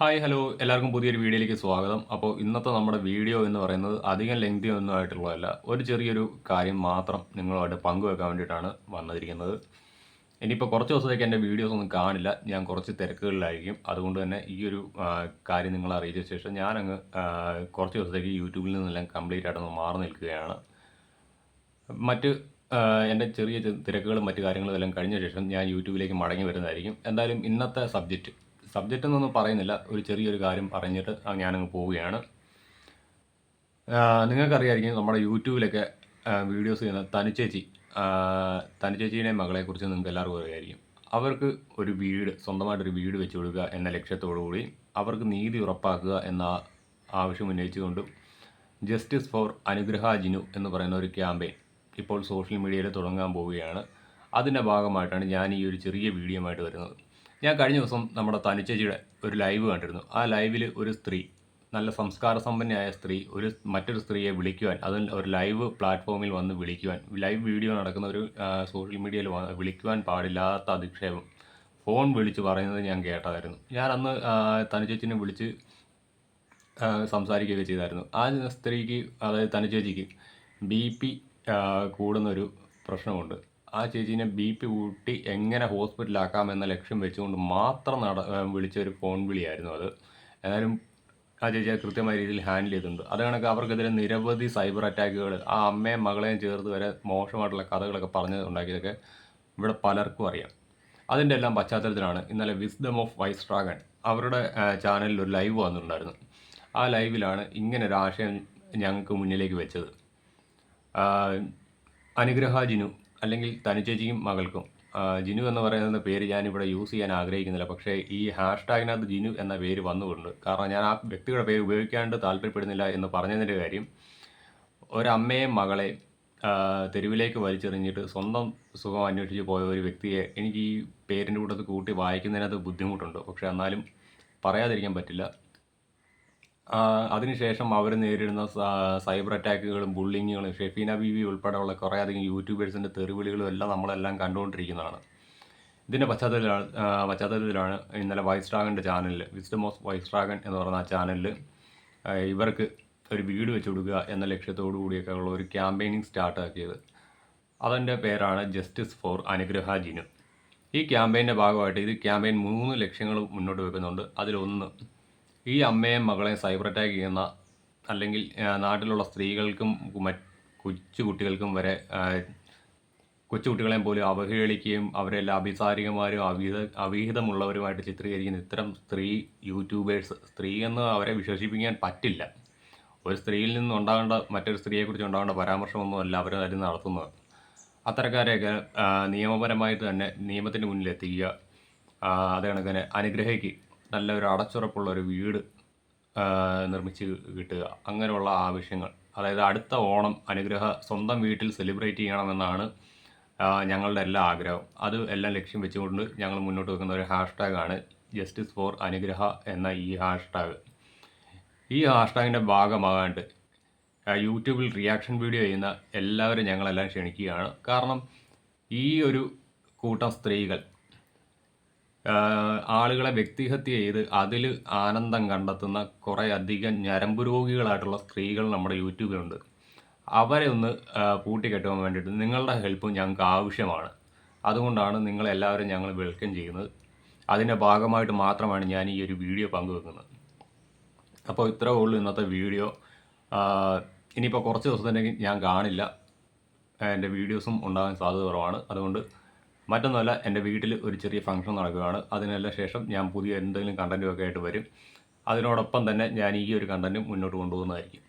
Hi hello. എല്ലാവർക്കും പുതിയൊരു വീഡിയോയിലേക്ക് സ്വാഗതം. അപ്പോൾ ഇന്നത്തെ നമ്മുടെ വീഡിയോ എന്ന് പറയുന്നത് അധികം ലെങ്തി ഒന്നും ആയിട്ടുള്ളതല്ല. ഒരു ചെറിയൊരു കാര്യം മാത്രം നിങ്ങളുമായിട്ട് പങ്കുവെക്കാൻ വേണ്ടിയിട്ടാണ് വന്നിരിക്കുന്നത്. ഇനിയിപ്പോൾ കുറച്ച് ദിവസത്തേക്ക് എന്റെ വീഡിയോസ് ഒന്നും കാണില്ല. ഞാൻ കുറച്ച് തിരക്കുകളിലായിരിക്കും. അതുകൊണ്ട് തന്നെ ഈ ഒരു കാര്യം നിങ്ങളെ അറിയിച്ച ശേഷം ഞാനങ്ങ് കുറച്ച് ദിവസത്തേക്ക് യൂട്യൂബിൽ നിന്നെല്ലാം കംപ്ലീറ്റ് ആയിട്ടൊന്ന് മാറി നിൽക്കുകയാണ്. മറ്റ് എന്റെ ചെറിയ തിരക്കുകളും മറ്റു കാര്യങ്ങളും എല്ലാം കഴിഞ്ഞ ശേഷം ഞാൻ യൂട്യൂബിലേക്ക് മടങ്ങി വരുന്നതായിരിക്കും. എന്തായാലും ഇന്നത്തെ സബ്ജക്റ്റ് സബ്ജക്റ്റ് എന്നൊന്നും പറയുന്നില്ല. ഒരു ചെറിയൊരു കാര്യം പറഞ്ഞിട്ട് ഞാനങ്ങ് പോവുകയാണ്. നിങ്ങൾക്കറിയായിരിക്കും നമ്മുടെ യൂട്യൂബിലൊക്കെ വീഡിയോസ് ചെയ്യുന്ന തനിച്ചേച്ചി ആ, തനുചേച്ചിയുടെ മകളെക്കുറിച്ച് നിങ്ങൾക്ക് എല്ലാവർക്കും അറിയായിരിക്കും. അവർക്ക് ഒരു വീട് സ്വന്തമായിട്ടൊരു വീട് വെച്ച് കൊടുക്കുക എന്ന ലക്ഷ്യത്തോടു കൂടി അവർക്ക് നീതി ഉറപ്പാക്കുക എന്ന ആവശ്യം ഉന്നയിച്ചുകൊണ്ട് ജസ്റ്റിസ് ഫോർ അനുഗ്രഹ ജിനു എന്ന് പറയുന്ന ഒരു ക്യാമ്പയിൻ ഇപ്പോൾ സോഷ്യൽ മീഡിയയിൽ തുടങ്ങാൻ പോവുകയാണ്. അതിന്റെ ഭാഗമായിട്ടാണ് ഞാൻ ഈ ഒരു ചെറിയ വീഡിയോ ആയിട്ട് വരുന്നത്. ഞാൻ കഴിഞ്ഞ ദിവസം നമ്മുടെ തനിച്ചേച്ചിയുടെ ഒരു ലൈവ് കണ്ടിരുന്നു. ആ ലൈവിൽ ഒരു സ്ത്രീ നല്ല സംസ്കാര സമ്പന്നയായ സ്ത്രീ ഒരു മറ്റൊരു സ്ത്രീയെ വിളിക്കുവാൻ അതിൽ ഒരു ലൈവ് പ്ലാറ്റ്ഫോമിൽ വന്ന് വിളിക്കുവാൻ ലൈവ് വീഡിയോ നടക്കുന്ന ഒരു സോഷ്യൽ മീഡിയയിൽ വിളിക്കുവാൻ പാടില്ലാത്ത അധിക്ഷേപം ഫോൺ വിളിച്ച് പറയുന്നത് ഞാൻ കേട്ടതായിരുന്നു. ഞാൻ അന്ന് തനുചേച്ചിനെ വിളിച്ച് സംസാരിക്കുകയൊക്കെ ചെയ്തായിരുന്നു. ആ സ്ത്രീക്ക് അതായത് തന ചേച്ചിക്ക് ബി പി കൂടുന്നൊരു പ്രശ്നമുണ്ട്. ആ ചേച്ചീനെ ബി പി കൂട്ടി എങ്ങനെ ഹോസ്പിറ്റലാക്കാം എന്ന ലക്ഷ്യം വെച്ചുകൊണ്ട് മാത്രം നട വിളിച്ച ഒരു ഫോൺ വിളിയായിരുന്നു അത്. എന്നാലും ആ ചേച്ചി കൃത്യമായ രീതിയിൽ ഹാൻഡിൽ ചെയ്തിട്ടുണ്ട്. അത് കണക്ക് അവർക്കെതിരെ നിരവധി സൈബർ അറ്റാക്കുകൾ ആ അമ്മയും മകളെയും ചേർത്ത് വരെ മോശമായിട്ടുള്ള കഥകളൊക്കെ പറഞ്ഞ് ഉണ്ടാക്കിയതൊക്കെ ഇവിടെ പലർക്കും അറിയാം. അതിന്റെ എല്ലാം പശ്ചാത്തലത്തിലാണ് ഇന്നലെ വിസ്ഡം ഓഫ് വൈസ് ഡ്രാഗൺ അവരുടെ ചാനലിൽ ഒരു ലൈവ് വന്നിട്ടുണ്ടായിരുന്നു. ആ ലൈവിലാണ് ഇങ്ങനെ ഒരു ആശയം ഞങ്ങൾക്ക് മുന്നിലേക്ക് വെച്ചത്. അനുഗ്രഹാജിനു അനുഗ്രഹ ജിനു അല്ലെങ്കിൽ തനുചേച്ചിക്കും മകൾക്കും. ജിനു എന്ന് പറയുന്ന പേര് ഞാനിവിടെ യൂസ് ചെയ്യാൻ ആഗ്രഹിക്കുന്നില്ല. പക്ഷേ ഈ ഹാഷ് ടാഗിനകത്ത് ജിനു എന്ന പേര് വന്നുകൊണ്ട് കാരണം ഞാൻ ആ വ്യക്തിയുടെ പേര് ഉപയോഗിക്കാണ്ട് താല്പര്യപ്പെടുന്നില്ല എന്ന് പറഞ്ഞതിന്റെ കാര്യം ഒരമ്മയും മകളെ തെരുവിലേക്ക് വലിച്ചെറിഞ്ഞിട്ട് സ്വന്തം സുഖം അന്വേഷിച്ച് പോയ ഒരു വ്യക്തിയെ എനിക്ക് ഈ പേരിന്റെ കൂട്ടത്തിൽ കൂട്ടി വായിക്കുന്നതിനകത്ത് ബുദ്ധിമുട്ടുണ്ട്. പക്ഷേ എന്നാലും പറയാതിരിക്കാൻ പറ്റില്ല. അതിനുശേഷം അവർ നേരിടുന്ന സൈബർ അറ്റാക്കുകളും ബുള്ളിങ്ങുകളും ഷെഫീന ബീവി ഉൾപ്പെടെയുള്ള കുറേ അധികം യൂട്യൂബേഴ്സിന്റെ തെറിവിളികളും എല്ലാം നമ്മളെല്ലാം കണ്ടുകൊണ്ടിരിക്കുന്നതാണ്. ഇതിന്റെ പശ്ചാത്തലത്തിലാണ് പശ്ചാത്തലത്തിലാണ് ഇന്നലെ വൈസ് ഡ്രാഗന്റെ ചാനലിൽ വിസ്ഡം ഓഫ് വൈസ് ഡ്രാഗൺ എന്ന് പറയുന്ന ആ ചാനലിൽ ഇവർക്ക് ഒരു വീട് വെച്ച് കൊടുക്കുക എന്ന ലക്ഷ്യത്തോടു കൂടിയൊക്കെ ഉള്ള ഒരു ക്യാമ്പയിനിങ് സ്റ്റാർട്ട് ആക്കിയത് അതിന്റെ പേരാണ് ജസ്റ്റിസ് ഫോർ അനുഗ്രഹ ജിനു. ഈ ക്യാമ്പയിന്റെ ഭാഗമായിട്ട് ഇത് ക്യാമ്പയിൻ മൂന്ന് ലക്ഷ്യങ്ങൾ മുന്നോട്ട് വെക്കുന്നുണ്ട്. അതിലൊന്ന് ഈ അമ്മയും മകളെയും സൈബർ അറ്റാക്ക് ചെയ്യുന്ന അല്ലെങ്കിൽ നാട്ടിലുള്ള സ്ത്രീകൾക്കും കൊച്ചു കുട്ടികൾക്കും വരെ കൊച്ചുകുട്ടികളെ പോലും അവഹേളിക്കുകയും അവരെല്ലാം അഭിസാരികമാരും അവിഹിത അവിഹിതമുള്ളവരുമായിട്ട് ചിത്രീകരിക്കുന്ന ഇത്തരം സ്ത്രീ യൂട്യൂബേഴ്സ് സ്ത്രീ എന്ന് അവരെ വിശ്വസിപ്പിക്കാൻ പറ്റില്ല. ഒരു സ്ത്രീയിൽ നിന്ന് ഉണ്ടാകേണ്ട മറ്റൊരു സ്ത്രീയെക്കുറിച്ച് ഉണ്ടാകേണ്ട പരാമർശമൊന്നുമല്ല അവർ അതിൽ നടത്തുന്നത്. അത്തരക്കാരെയൊക്കെ നിയമപരമായിട്ട് തന്നെ നിയമത്തിന് മുന്നിലെത്തിക്കുക അത് കണക്കിന് അനുഗ്രഹിക്ക് നല്ല ഒരു അടച്ചുറപ്പുള്ള ഒരു വീട് നിർമ്മിച്ച് കിട്ടുക. അങ്ങനെയുള്ള ആവശ്യങ്ങൾ. അതായത് അടുത്ത ഓണം അനുഗ്രഹ സ്വന്തം വീട്ടിൽ സെലിബ്രേറ്റ് ചെയ്യണമെന്നാണ് ഞങ്ങളുടെ എല്ലാ ആഗ്രഹം അത് എല്ലാം ലക്ഷ്യം വെച്ചുകൊണ്ട് ഞങ്ങൾ മുന്നോട്ട് വെക്കുന്ന ഒരു ഹാഷ്ടാഗാണ് ജസ്റ്റിസ് ഫോർ അനുഗ്രഹ എന്ന ഈ ഹാഷ്ടാഗ്. ഈ ഹാഷ്ടാഗിന്റെ ഭാഗമാകാണ്ട് യൂട്യൂബിൽ റിയാക്ഷൻ വീഡിയോ ചെയ്യുന്ന എല്ലാവരും ഞങ്ങളെല്ലാം ക്ഷണിക്കുകയാണ്. കാരണം ഈ ഒരു കൂട്ടം സ്ത്രീകൾ ആളുകളെ വ്യക്തിഹത്യ ചെയ്ത് അതിൽ ആനന്ദം കണ്ടെത്തുന്ന കുറേ അധികം ഞരമ്പ് രോഗികളായിട്ടുള്ള സ്ത്രീകൾ നമ്മുടെ യൂട്യൂബിലുണ്ട്. അവരെ ഒന്ന് പൂട്ടിക്കെട്ടുവാൻ വേണ്ടിയിട്ട് നിങ്ങളുടെ ഹെൽപ്പ് ഞങ്ങൾക്ക് ആവശ്യമാണ്. അതുകൊണ്ടാണ് നിങ്ങളെല്ലാവരും ഞങ്ങൾ വെൽക്കം ചെയ്യുന്നത്. അതിന്റെ ഭാഗമായിട്ട് മാത്രമാണ് ഞാൻ ഈ ഒരു വീഡിയോ പങ്കുവെക്കുന്നത്. അപ്പോൾ ഇത്രേ ഉള്ളൂ ഇന്നത്തെ വീഡിയോ. ഇനിയിപ്പോൾ കുറച്ച് ദിവസത്തേക്ക് ഞാൻ കാണില്ല. എന്റെ വീഡിയോസും ഉണ്ടാകാൻ സാധ്യത കുറവാണ്. അതുകൊണ്ട് മറ്റൊന്നുമല്ല എന്റെ വീട്ടിൽ ഒരു ചെറിയ ഫംഗ്ഷൻ നടക്കുകയാണ്. അതിനെല്ലാം ശേഷം ഞാൻ പുതിയ എന്തെങ്കിലും കണ്ടന്റുമൊക്കെ ആയിട്ട് വരും. അതിനോടൊപ്പം തന്നെ ഞാൻ ഈ ഒരു കണ്ടന്റും മുന്നോട്ട് കൊണ്ടുപോകുന്നതായിരിക്കും.